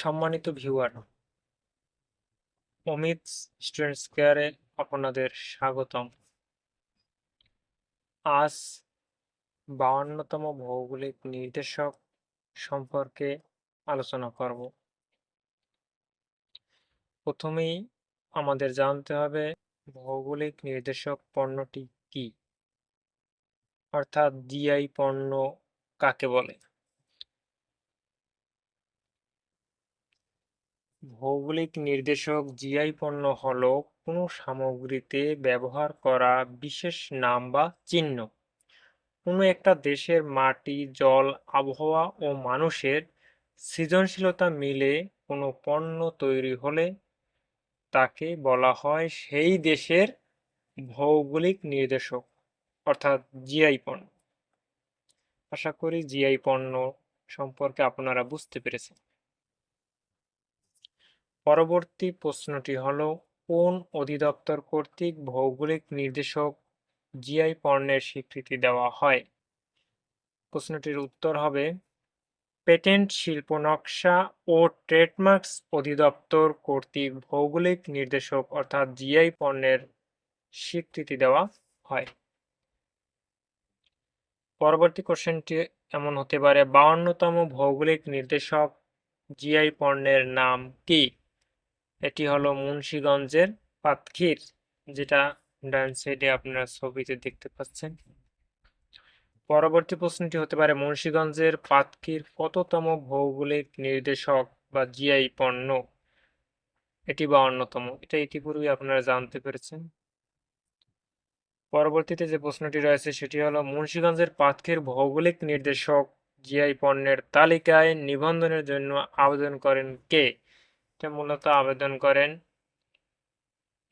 সম্মানিত viewer Amit students কেয়ারে আপনাদের স্বাগতম। আজ বাউান্নতম ভৌগোলিক নির্দেশক সম্পর্কে আলোচনা করব। প্রথমেই আমাদের জানতে হবে ভৌগোলিক নির্দেশক পণ্যটি কি? অর্থাৎ জিআই পণ্য কাকে বলে? ভৌগোলিক নির্দেশক জিআই পণ্য হল কোনো সামগ্রীতে ব্যবহার করা বিশেষ নাম বা চিহ্ন। কোনো একটা দেশের মাটি, জল, আবহাওয়া ও মানুষের সৃজনশীলতা মিলে কোনো পণ্য তৈরি হলে তাকে বলা হয় সেই দেশের ভৌগোলিক নির্দেশক, অর্থাৎ জিআই পণ্য। আশা করি জিআই পণ্য সম্পর্কে আপনারা বুঝতে পেরেছেন। পরবর্তী প্রশ্নটি হল, কোন অধিদপ্তর কর্তৃক ভৌগোলিক নির্দেশক জিআই পণ্যের স্বীকৃতি দেওয়া হয়? প্রশ্নটির উত্তর হবে, পেটেন্ট শিল্প নকশা ও ট্রেডমার্কস অধিদপ্তর কর্তৃক ভৌগোলিক নির্দেশক অর্থাৎ জিআই পণ্যের স্বীকৃতি দেওয়া হয়। পরবর্তী কোশ্চেনটি এমন হতে পারে, বাউন্নতম ভৌগোলিক নির্দেশক জিআই পণ্যের নাম কি? এটি হলো মুন্সীগঞ্জের পাতখির, যেটা ডান সাইডে আপনারা ছবিতে দেখতে পাচ্ছেন। পরবর্তী প্রশ্নটি হতে পারে, মুন্সীগঞ্জের পাতকির কততম ভৌগোলিক নির্দেশক বা জিআই পণ্য? এটি বা অন্যতম, এটা ইতিপূর্বে আপনারা জানতে পেরেছেন। পরবর্তীতে যে প্রশ্নটি রয়েছে, সেটি হলো, মুন্সীগঞ্জের পাতকির ভৌগোলিক নির্দেশক জিআই পণ্যের তালিকায় নিবন্ধনের জন্য আবেদন করেন কে? মূলত আবেদন করেন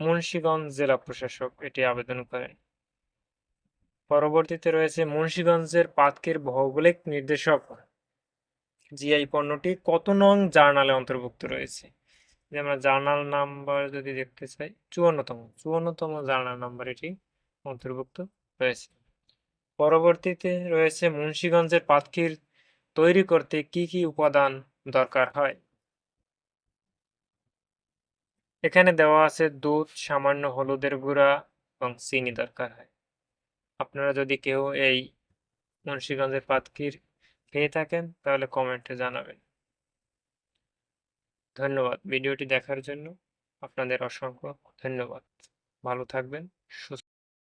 মুন্সীগঞ্জ জেলা প্রশাসক, এটি আবেদন করেন। পরবর্তীতে রয়েছে মুন্সীগঞ্জের পাতকের ভৌগোলিক নির্দেশক। জিআই পণ্যটি কত নং জার্নালে অন্তর্ভুক্ত রয়েছে? যে আমরা জার্নাল নাম্বার যদি দেখতে চাই, চুয়ান্নতম চুয়ান্নতম জার্নাল নাম্বার এটি অন্তর্ভুক্ত রয়েছে। পরবর্তীতে রয়েছে মুন্সীগঞ্জের পাতকির তৈরি করতে কি কি উপাদান দরকার হয়? এখানে দেওয়া আছে দুধ, সামান্য হলুদের গুঁড়া এবং চিনি দরকার হয়। আপনারা যদি কেউ এই মুন্সীগঞ্জের পাতকির খেয়ে থাকেন, তাহলে কমেন্টে জানাবেন। ধন্যবাদ ভিডিওটি দেখার জন্য। আপনাদের অসংখ্য ধন্যবাদ। ভালো থাকবেন, সুস্থ